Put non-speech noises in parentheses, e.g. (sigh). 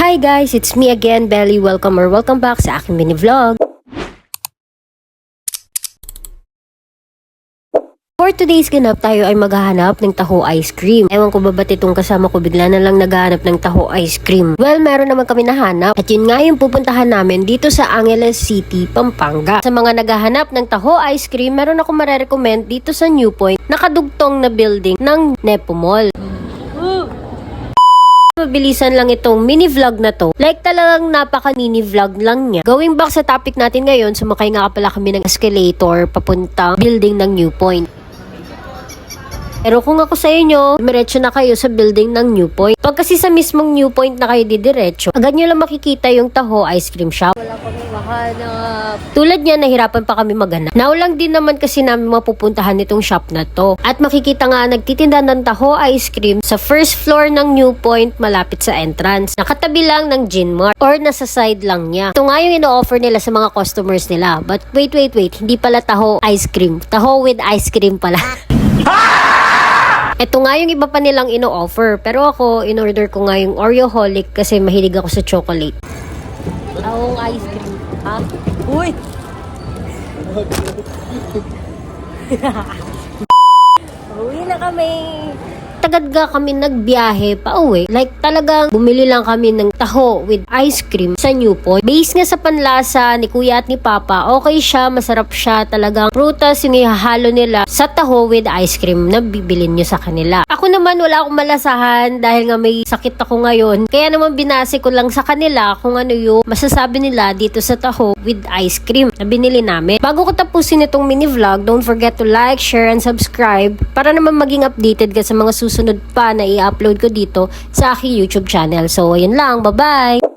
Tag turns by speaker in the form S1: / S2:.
S1: Hi guys, it's me again, Belly. Welcome or welcome back sa aking mini vlog. For today's ganap, tayo ay maghahanap ng taho ice cream. Ewan ko ba ba't itong kasama ko bigla na lang naghahanap ng taho ice cream. Well, meron naman kami nahanap at yun nga yung pupuntahan namin dito sa Angeles City, Pampanga. Sa mga naghahanap ng taho ice cream, meron ako marerecommend dito sa New Point, nakadugtong na building ng Nepo Mall. Mabilisan lang itong mini vlog na to. Like talagang napaka mini vlog lang niya. Going back sa topic natin ngayon, sumakay nga pala kami ng escalator papunta building ng New Point. Pero kung ako sa inyo, diretso na kayo sa building ng New Point. Pag kasi sa mismong New Point na kayo didiretso, agad nyo lang makikita yung Taho Ice Cream Shop. Kami mahanap. Tulad niya, nahirapan pa kami maghanap. Now lang din naman kasi namin mapupuntahan itong shop na to. At makikita nga nagtitinda ng Taho Ice Cream sa first floor ng New Point malapit sa entrance. Nakatabi lang ng Gin Mart or nasa side lang niya. Ito nga yung ino-offer nila sa mga customers nila. But wait, wait, wait. Hindi pala Taho Ice Cream. Taho with ice cream pala. (laughs) Ito nga yung iba pa nilang ino-offer. Pero ako, in-order ko nga yung Oreo Holic kasi mahilig ako sa chocolate. Tahong ice cream. Ha? Uy! Uwi na kami. Tagad ga kami nagbiyahe pa uwi. Like talagang bumili lang kami ng taho with ice cream sa New Point. Base nga sa panlasa ni Kuya at ni Papa, okay siya, masarap siya. Talagang prutas yung ihahalo nila sa taho with ice cream na bibilin nyo sa kanila. Ako naman wala akong malasahan dahil nga may sakit ako ngayon. Kaya naman binase ko lang sa kanila kung ano yung masasabi nila dito sa taho with ice cream na binili namin. Bago ko tapusin itong mini vlog, don't forget to like, share, and subscribe para naman maging updated ka sa mga susunod pa na i-upload ko dito sa aking YouTube channel. So, ayun lang. Bye-bye!